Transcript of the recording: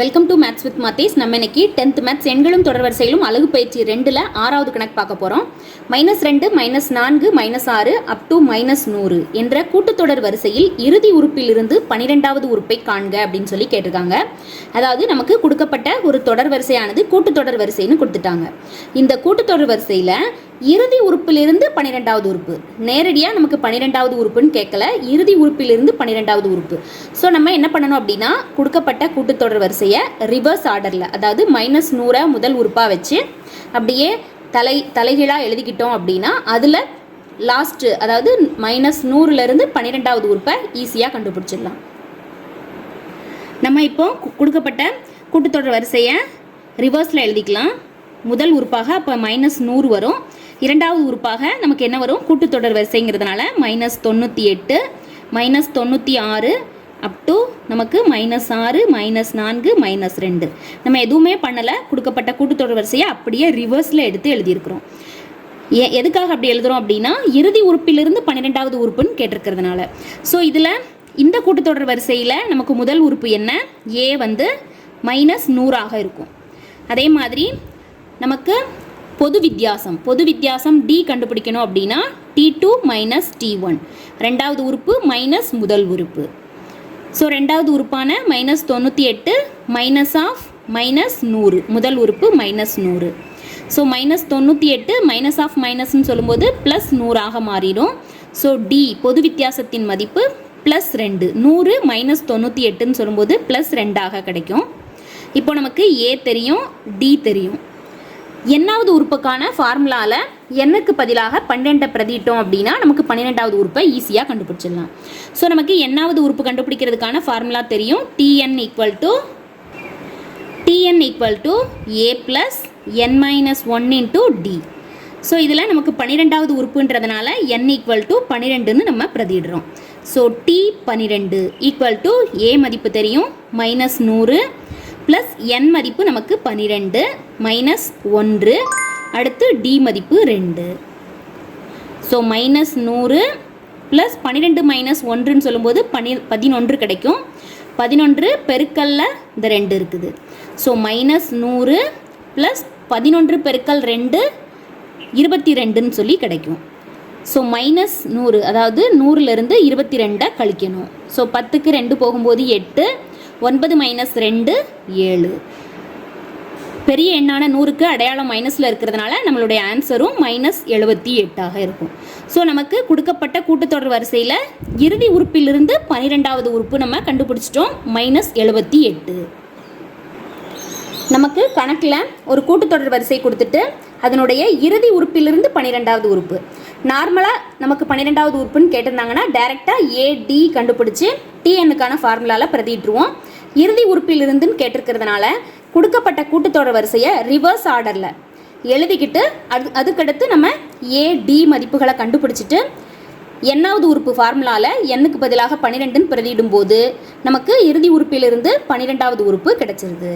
Welcome to maths with மாத்தேஸ் நம்ம இன்னைக்கு டென்த் மேத்ஸ் எண்களும் தொடர்வரிசையிலும் அழகு பயிற்சி ரெண்டில் ஆறாவது கணக்கு பார்க்க போகிறோம் மைனஸ் ரெண்டு மைனஸ் நான்கு மைனஸ் ஆறு அப் டு மைனஸ் நூறு என்ற கூட்டுத்தொடர் வரிசையில் இறுதி உறுப்பிலிருந்து பனிரெண்டாவது உறுப்பை காண்க அப்படின்னு சொல்லி கேட்டிருக்காங்க. அதாவது நமக்கு கொடுக்கப்பட்ட ஒரு தொடர் வரிசையானது கூட்டுத்தொடர் வரிசைன்னு கொடுத்துட்டாங்க. இந்த கூட்டுத்தொடர் வரிசையில் இறுதி உறுப்பிலிருந்து பன்னிரெண்டாவது உறுப்பு. நேரடியாக நமக்கு பன்னிரெண்டாவது உறுப்புன்னு கேட்கல. இறுதி உறுப்பிலிருந்து பன்னிரெண்டாவது உறுப்பு. ஸோ நம்ம என்ன பண்ணணும் அப்படின்னா கொடுக்கப்பட்ட கூட்டுத்தொடர் வரிசையை ரிவர்ஸ் ஆர்டரில் அதாவது மைனஸ் நூறை முதல் உறுப்பாக வச்சு அப்படியே தலை தலைகீழாக எழுதிக்கிட்டோம் அப்படின்னா அதில் லாஸ்ட்டு அதாவது மைனஸ் நூறுலேருந்து பன்னிரெண்டாவது உறுப்பை ஈஸியாக கண்டுபிடிச்சிடலாம். நம்ம இப்போ கொடுக்கப்பட்ட கூட்டுத்தொடர் வரிசையை ரிவர்ஸில் எழுதிக்கலாம். முதல் உறுப்பாக அப்போ மைனஸ் நூறு வரும். இரண்டாவது உறுப்பாக நமக்கு என்ன வரும்? கூட்டுத்தொடர் வரிசைங்கிறதுனால மைனஸ் தொண்ணூற்றி எட்டு மைனஸ் தொண்ணூற்றி ஆறு அப் டு நமக்கு மைனஸ் ஆறு மைனஸ் நான்கு மைனஸ் ரெண்டு. நம்ம எதுவுமே பண்ணலை. கொடுக்கப்பட்ட கூட்டுத்தொடர் வரிசையை அப்படியே ரிவர்ஸில் எடுத்து எழுதியிருக்கிறோம். எ- எதுக்காக அப்படி எழுதுறோம் அப்படின்னா இறுதி உறுப்பிலிருந்து பன்னிரெண்டாவது உறுப்புன்னு கேட்டிருக்கிறதுனால. ஸோ இதில் இந்த கூட்டுத்தொடர் வரிசையில் நமக்கு முதல் உறுப்பு என்ன? ஏ வந்து மைனஸ் நூறாக இருக்கும். அதே மாதிரி நமக்கு பொது வித்தியாசம் பொது வித்தியாசம் டி கண்டுபிடிக்கணும் அப்படின்னா D two minus D one ரெண்டாவது உறுப்பு மைனஸ் முதல் உறுப்பு. ஸோ ரெண்டாவது உறுப்பான மைனஸ் தொண்ணூற்றி எட்டு மைனஸ் ஆஃப் மைனஸ் நூறு. முதல் உறுப்பு மைனஸ் நூறு. ஸோ மைனஸ் தொண்ணூற்றி எட்டு மைனஸ் ஆஃப் மைனஸ்னு சொல்லும்போது ப்ளஸ் நூறாக மாறிடும். ஸோ டி பொது வித்தியாசத்தின் மதிப்பு ப்ளஸ் ரெண்டு. நூறு மைனஸ் தொண்ணூற்றி எட்டுன்னு சொல்லும்போது ப்ளஸ் ரெண்டாக கிடைக்கும். இப்போ நமக்கு ஏ தெரியும் டி தெரியும். என்னாவது உறுப்புக்கான ஃபார்முலாவில் எண்ணுக்கு பதிலாக பன்னெண்டை பிரதிட்டோம் அப்படின்னா நமக்கு பன்னிரெண்டாவது உறுப்பை ஈஸியாக கண்டுபிடிச்சிடலாம். ஸோ நமக்கு என்னாவது உறுப்பு கண்டுபிடிக்கிறதுக்கான ஃபார்முலா தெரியும். TN equal to TN equal to A plus N minus one into D so இதில் நமக்கு பன்னிரெண்டாவது உறுப்புன்றதுனால என் ஈக்குவல் டு பன்னிரெண்டுன்னு நம்ம பிரதிடுறோம் ஸோ டி பன்னிரெண்டு ஈக்குவல் டு ஏ மதிப்பு தெரியும். மைனஸ் நூறு. ப்ளஸ் என் மதிப்பு நமக்கு பன்னிரெண்டு மைனஸ் ஒன்று அடுத்து டி மதிப்பு ரெண்டு. ஸோ மைனஸ் நூறு ப்ளஸ் பன்னிரெண்டு மைனஸ் ஒன்றுன்னு சொல்லும்போது பனி பதினொன்று கிடைக்கும். பதினொன்று பெருக்கல்ல இந்த ரெண்டு இருக்குது. ஸோ மைனஸ் நூறு ப்ளஸ் பதினொன்று பெருக்கல் ரெண்டு இருபத்தி ரெண்டுன்னு சொல்லி கிடைக்கும். ஸோ மைனஸ் நூறு அதாவது நூறுலேருந்து இருபத்தி ரெண்டை கழிக்கணும். ஸோ பத்துக்கு ரெண்டு போகும்போது எட்டு ஒன்பது மைனஸ் ரெண்டு ஏழு. பெரிய எண்ணான நூறுக்கு அடையாளம் மைனஸில் இருக்கிறதுனால நம்மளுடைய ஆன்சரும் மைனஸ் எழுபத்தி எட்டாக இருக்கும். ஸோ நமக்கு கொடுக்கப்பட்ட கூட்டுத்தொடர் வரிசையில் இறுதி உறுப்பிலிருந்து பன்னிரெண்டாவது உறுப்பு நம்ம கண்டுபிடிச்சிட்டோம் மைனஸ் எழுபத்தி எட்டு. நமக்கு கணக்கில் ஒரு கூட்டுத்தொடர் வரிசை கொடுத்துட்டு அதனுடைய இறுதி உறுப்பிலிருந்து பனிரெண்டாவது உறுப்பு. நார்மலாக நமக்கு பன்னிரெண்டாவது உறுப்புன்னு கேட்டிருந்தாங்கன்னா டேரெக்டாக ஏடி கண்டுபிடிச்சி டிஎன்னுக்கான ஃபார்முலாவில் பிரதிட்டுருவோம் இறுதி உறுப்பிலிருந்துன்னு கேட்டிருக்கிறதுனால கொடுக்கப்பட்ட கூட்டத்தொடர் வரிசையை ரிவர்ஸ் ஆர்டரில் எழுதிக்கிட்டு அது அதுக்கடுத்து நம்ம ஏடி மதிப்புகளை கண்டுபிடிச்சிட்டு எண்ணாவது உறுப்பு ஃபார்முலாவில் எண்ணுக்கு பதிலாக பன்னிரெண்டுன்னு பிரதியிடும்போது நமக்கு இறுதி உறுப்பிலிருந்து பன்னிரெண்டாவது உறுப்பு கிடைச்சிருது.